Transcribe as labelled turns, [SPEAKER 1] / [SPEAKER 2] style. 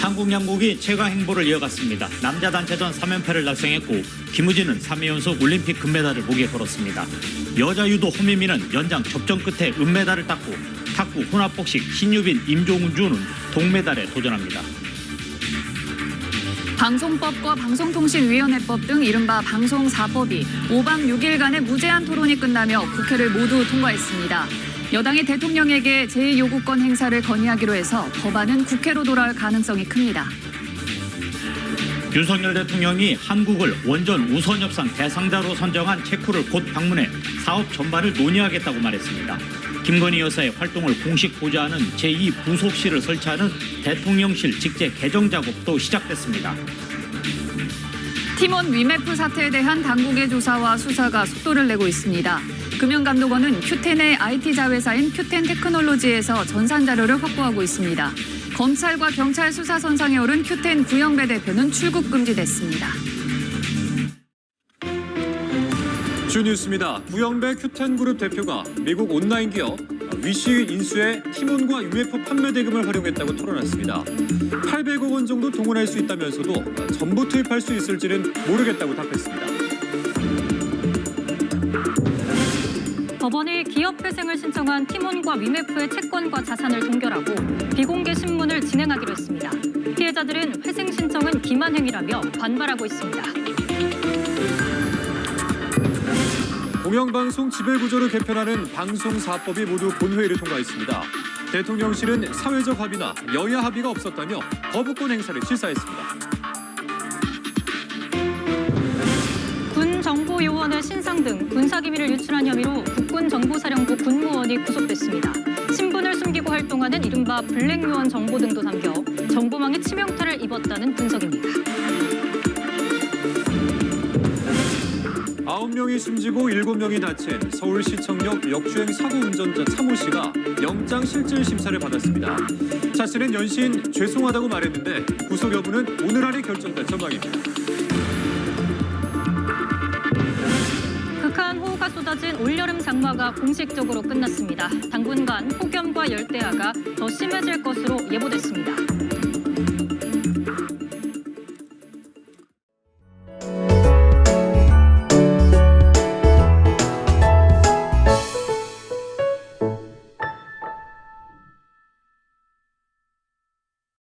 [SPEAKER 1] 한국 양국이 최강 행보를 이어갔습니다. 남자 단체전 3연패를 달성했고 김우진은 3회 연속 올림픽 금메달을 목에 걸었습니다. 여자 유도 허미미는 연장 접전 끝에 은메달을 땄고 탁구 혼합복식 신유빈 임종준 은 동메달에 도전합니다.
[SPEAKER 2] 방송법과 방송통신위원회법 등 이른바 방송사법이 5박 6일간의 무제한 토론이 끝나며 국회를 모두 통과했습니다. 여당이 대통령에게 제2요구권 행사를 건의하기로 해서 법안은 국회로 돌아올 가능성이 큽니다.
[SPEAKER 1] 윤석열 대통령이 한국을 원전 우선 협상 대상자로 선정한 체코를 곧 방문해 사업 전반을 논의하겠다고 말했습니다. 김건희 여사의 활동을 공식 보좌하는 제2부속실을 설치하는 대통령실 직제 개정 작업도 시작됐습니다.
[SPEAKER 2] 팀원 위메프 사태에 대한 당국의 조사와 수사가 속도를 내고 있습니다. 금융감독원은 큐텐의 IT 자회사인 큐텐 테크놀로지에서 전산 자료를 확보하고 있습니다. 검찰과 경찰 수사 선상에 오른 큐텐 구영배 대표는 출국 금지됐습니다.
[SPEAKER 3] 주뉴스입니다. 구영배 큐텐 그룹 대표가 미국 온라인 기업 위시 인수에 팀원과 UF 판매 대금을 활용했다고 토론했습니다. 800억 원 정도 동원할 수 있다면서도 전부 투입할 수 있을지는 모르겠다고 답했습니다.
[SPEAKER 4] 법원이 기업 회생을 신청한 팀원과 위메프의 채권과 자산을 동결하고 비공개 신문을 진행하기로 했습니다. 피해자들은 회생 신청은 기만 행위라며 반발하고 있습니다.
[SPEAKER 3] 공영방송 지배구조를 개편하는 방송사법이 모두 본회의를 통과했습니다. 대통령실은 사회적 합의나 여야 합의가 없었다며 거부권 행사를 실사했습니다.
[SPEAKER 4] 정보 요원의 신상 등 군사기밀을 유출한 혐의로 국군정보사령부 군무원이 구속됐습니다. 신분을 숨기고 활동하는 이른바 블랙 요원 정보 등도 담겨 정보망에 치명타를 입었다는 분석입니다.
[SPEAKER 3] 아홉 명이 숨지고 일곱 명이 다친 서울시청역 역주행 사고 운전자 차모 씨가 영장 실질 심사를 받았습니다. 차 씨는 연신 죄송하다고 말했는데 구속 여부는 오늘 안에 결정될 전망입니다.
[SPEAKER 4] 쏟아진 올여름 장마가 공식적으로 끝났습니다. 당분간 폭염과 열대야가 더 심해질 것으로 예보됐습니다.